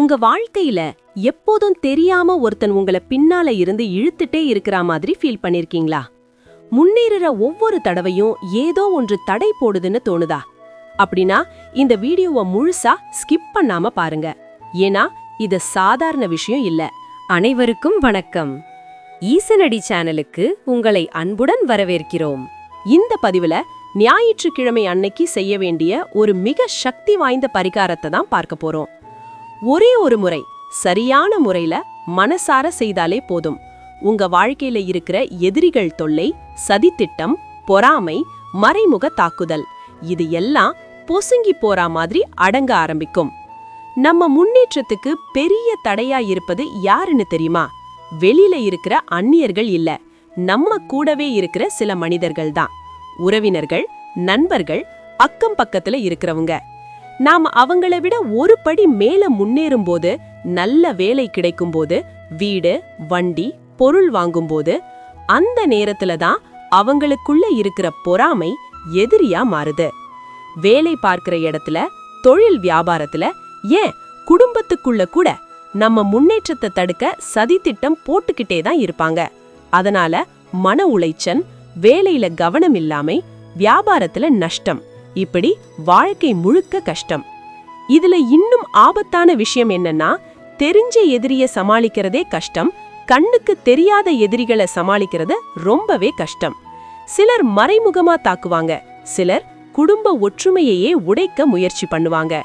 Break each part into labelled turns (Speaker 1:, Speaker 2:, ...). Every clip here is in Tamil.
Speaker 1: உங்க வாழ்க்கையில எப்போதும் தெரியாம ஒருத்தன் உங்களை பின்னால இருந்து இழுத்துட்டே இருக்கிற மாதிரி ஃபீல் பண்ணிருக்கீங்களா? முன்னேறுற ஒவ்வொரு தடவையும் ஏதோ ஒன்று தடை போடுதுன்னு தோணுதா? அப்படின்னா இந்த வீடியோவை முழுசா ஸ்கிப் பண்ணாம பாருங்க. ஏன்னா இது சாதாரண விஷயம் இல்ல. அனைவருக்கும் வணக்கம். ஈசனடி சேனலுக்கு உங்களை அன்புடன் வரவேற்கிறோம். இந்த பதிவுல ஞாயிற்றுக்கிழமை அன்னைக்கு செய்ய வேண்டிய ஒரு மிக சக்தி வாய்ந்த பரிகாரத்தை தான் பார்க்க போறோம். ஒரே ஒரு முறை சரியான முறையில மனசார செய்தாலே போதும். உங்க வாழ்க்கையில இருக்கிற எதிரிகள் தொல்லை சதித்திட்டம் பொறாமை மறைமுக தாக்குதல் இது எல்லாம் பொசுங்கி போறா மாதிரி அடங்க ஆரம்பிக்கும். நம்ம முன்னேற்றத்துக்கு பெரிய தடையா இருப்பது யாருன்னு தெரியுமா? வெளியில இருக்கிற அந்நியர்கள் இல்ல நம்ம கூடவே இருக்கிற சில மனிதர்கள் தான். உறவினர்கள் நண்பர்கள் அக்கம் பக்கத்துல இருக்கிறவங்க. நாம அவங்கள விட ஒரு படி மேல முன்னேறும் போது நல்ல வேலை கிடைக்கும் போது வீடு வண்டி பொருள் வாங்கும்போது அந்த நேரத்துல தான் அவங்களுக்குள்ள இருக்கிற பொறாமை எதிரியா மாறுது. வேலை பார்க்கிற இடத்துல தொழில் வியாபாரத்துல ஏன் குடும்பத்துக்குள்ள கூட நம்ம முன்னேற்றத்தை தடுக்க சதித்திட்டம் போட்டுக்கிட்டே தான் இருப்பாங்க. அதனால மன உளைச்சல் வேலையில கவனம் இல்லாமை வியாபாரத்துல நஷ்டம். இப்படி வாழ்க்கை முழுக்க கஷ்டம். இதுல இன்னும் ஆபத்தான விஷயம் என்னன்னா தெரிஞ்ச எதிரிய சமாளிக்கிறதே கஷ்டம் கண்ணுக்கு தெரியாத எதிரிகளை சமாளிக்கிறது ரொம்பவே கஷ்டம். சிலர் மறைமுகமா தாக்குவாங்க சிலர் குடும்ப ஒற்றுமையையே உடைக்க முயற்சி பண்ணுவாங்க.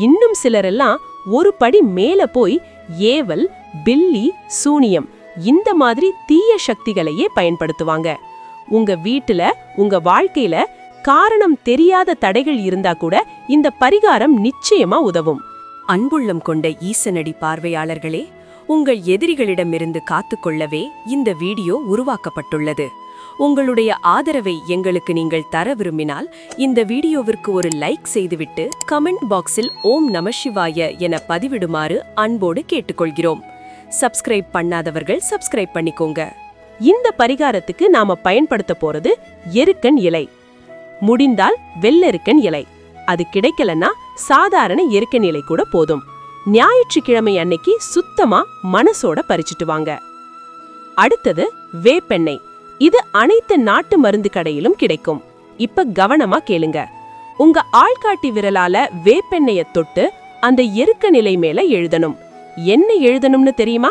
Speaker 1: இன்னும் சிலரெல்லாம் ஒரு படி மேல போய் ஏவல் பில்லி சூனியம் இந்த மாதிரி தீய சக்திகளையே பயன்படுத்துவாங்க. உங்க வீட்டுல உங்க வாழ்க்கையில காரணம் தெரியாத தடைகள் இருந்தா கூட இந்த பரிகாரம் நிச்சயமா உதவும். அன்புள்ளம் கொண்ட ஈசனடி பார்வையாளர்களே உங்கள் எதிரிகளிடமிருந்து காத்துக்கொள்ளவே இந்த வீடியோ உருவாக்கப்பட்டுள்ளது. உங்களுடைய ஆதரவை எங்களுக்கு நீங்கள் தர விரும்பினால் இந்த வீடியோவிற்கு ஒரு லைக் செய்துவிட்டு கமெண்ட் பாக்ஸில் ஓம் நம சிவாய என பதிவிடுமாறு அன்போடு கேட்டுக்கொள்கிறோம். சப்ஸ்கிரைப் பண்ணாதவர்கள் சப்ஸ்கிரைப் பண்ணிக்கோங்க. இந்த பரிகாரத்துக்கு நாம பயன்படுத்த போறது எருக்கன் இலை. முடிந்தால் வெள்ளெருக்கன் இலை. அது கிடைக்கலன்னா சாதாரண எருக்கன் இலை கூட போதும். ஞாயிற்றுக்கிழமை அன்னைக்கு சுத்தமா மனசோட பறிச்சுட்டு வாங்க அடுத்தது வேப்பெண்ணெய். இது அனைத்து நாட்டு மருந்து கடையிலும் கிடைக்கும். இப்ப கவனமா கேளுங்க. உங்க ஆள்காட்டி விரலால வேப்பெண்ணெய தொட்டு அந்த எருக்க நிலை மேல எழுதணும். என்ன எழுதணும்னு தெரியுமா?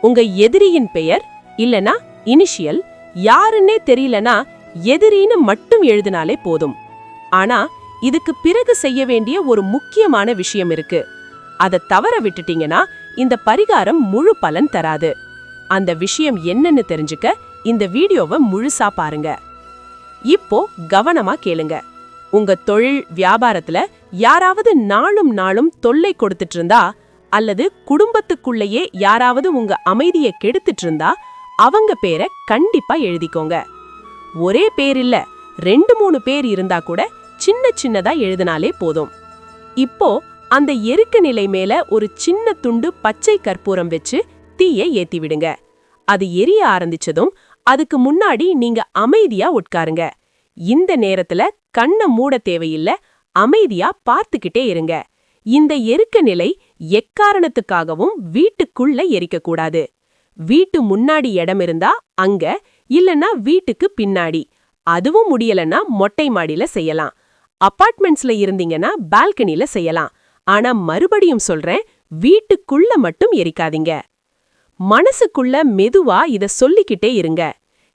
Speaker 1: உங்க எதிரியின் பெயர் இல்லனா இனிஷியல் யாருன்னே தெரியலனா எதிரின்னு மட்டும் எழுதினாலே போதும். ஆனா இதுக்கு பிறகு செய்ய வேண்டிய ஒரு முக்கியமான விஷயம் இருக்கு. அதை தவற விட்டுட்டீங்கன்னா இந்த பரிகாரம் முழு பலன் தராது. அந்த விஷயம் என்னன்னு தெரிஞ்சுக்க இந்த வீடியோவை முழுசா பாருங்க. இப்போ கவனமா கேளுங்க. உங்க தொழில் வியாபாரத்துல யாராவது நாளும் நாளும் தொல்லை கொடுத்துட்டு இருந்தா அல்லது குடும்பத்துக்குள்ளேயே யாராவது உங்க அமைதியை கெடுத்துட்டு இருந்தா அவங்க பேரை கண்டிப்பா எழுதிக்கோங்க. ஒரே பேர் இல்ல ரெண்டு மூணு பேர் இருந்தா கூட சின்ன சின்னதா எழுதினாலே போதும். இப்போ அந்த எருக்க நிலை மேல ஒரு சின்ன துண்டு பச்சை கற்பூரம் வச்சு தீயை ஏத்தி விடுங்க. அது எரிய ஆரம்பிச்சதும் அதுக்கு முன்னாடி நீங்க அமைதியா உட்காருங்க. இந்த நேரத்துல கண்ணை மூட தேவையில்ல அமைதியா பார்த்துக்கிட்டே இருங்க. இந்த எருக்க நிலை எக்காரணத்துக்காகவும் வீட்டுக்குள்ள எரிக்கக்கூடாது. வீட்டு முன்னாடி இடம் இருந்தா அங்க இல்லனா வீட்டுக்கு பின்னாடி. அதுவும் முடியலன்னா மொட்டை மாடியில செய்யலாம். அபார்ட்மெண்ட்ஸ்ல இருந்தீங்கன்னா பால்கனில செய்யலாம். ஆனா மறுபடியும் சொல்றேன் வீட்டுக்குள்ள மட்டும் எரிக்காதீங்க. மனசுக்குள்ள மெதுவா இத சொல்லிக்கிட்டே இருங்க.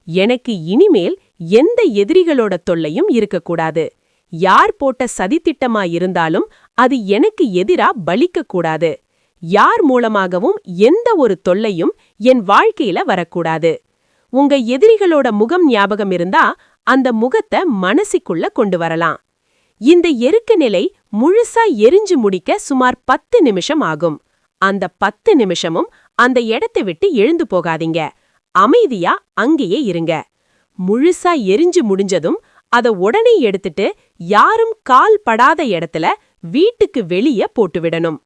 Speaker 1: எனக்கு இனிமேல் எந்த எதிரிகளோட தொல்லையும் இருக்கக்கூடாது. யார் போட்ட சதித்திட்டமா இருந்தாலும் அது எனக்கு எதிரா பலிக்கக்கூடாது. யார் மூலமாகவும் எந்த ஒரு தொல்லையும் என் வாழ்க்கையில வரக்கூடாது. உங்க எதிரிகளோட முகம் ஞாபகம் இருந்தா அந்த முகத்தை மனசுக்குள்ள கொண்டு வரலாம். இந்த எருக்க நிலை முழுசா எரிஞ்சு முடிக்க சுமார் பத்து நிமிஷம் ஆகும். அந்த பத்து நிமிஷமும் அந்த இடத்தை விட்டு எழுந்து போகாதீங்க. அமைதியா அங்கேயே இருங்க. முழுசா எரிஞ்சு முடிஞ்சதும் அத உடனே எடுத்துட்டு யாரும் கால் படாத இடத்துல வீட்டுக்கு வெளிய போட்டு விடணும்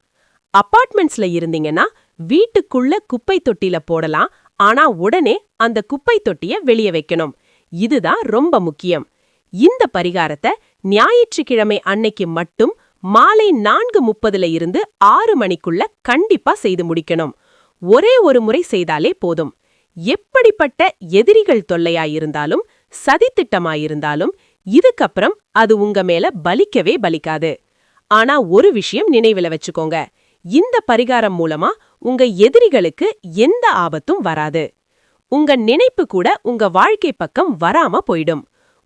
Speaker 1: அபார்ட்மெண்ட்ஸ்ல இருந்தீங்கன்னா வீட்டுக்குள்ள குப்பை தொட்டில போடலாம் ஆனா உடனே அந்த குப்பை தொட்டிய வெளிய வைக்கணும். இதுதான் ரொம்ப முக்கியம். இந்த பரிகாரத்தை ஞாயிற்றுக்கிழமை அன்னைக்கு மட்டும் மாலை நான்கு முப்பதுல இருந்து ஆறு மணிக்குள்ள கண்டிப்பா செய்து முடிக்கணும். ஒரே ஒரு முறை செய்தாலே போதும். எப்படிப்பட்ட எதிரிகள் தொல்லையாயிருந்தாலும் சதித்திட்டமாயிருந்தாலும் இதுக்கப்புறம் அது உங்க மேல பலிக்கவே பலிக்காது. ஆனா ஒரு விஷயம் நினைவுல வச்சுக்கோங்க. இந்த பரிகாரம் மூலமா உங்க எதிரிகளுக்கு எந்த ஆபத்தும் வராது. உங்க நினைப்பு கூட உங்க வாழ்க்கை பக்கம் வராம போயிடும்.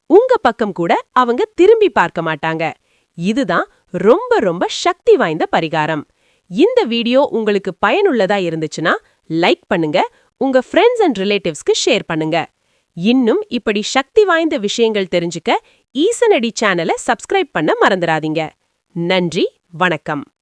Speaker 1: உங்க பக்கம் கூட அவங்க திரும்பி பார்க்க மாட்டாங்க. இதுதான் ரொம்ப ரொம்ப சக்தி வாய்ந்த பரிகாரம். இந்த வீடியோ உங்களுக்கு பயனுள்ளதா இருந்துச்சுன்னா லைக் பண்ணுங்க உங்க ஃப்ரெண்ட்ஸ் அண்ட் ரிலேட்டிவ்ஸ்க்கு ஷேர் பண்ணுங்க. இன்னும் இப்படி சக்தி வாய்ந்த விஷயங்கள் தெரிஞ்சுக்க ஈசனடி சேனலை சப்ஸ்கிரைப் பண்ண மறந்துடாதீங்க. நன்றி வணக்கம்.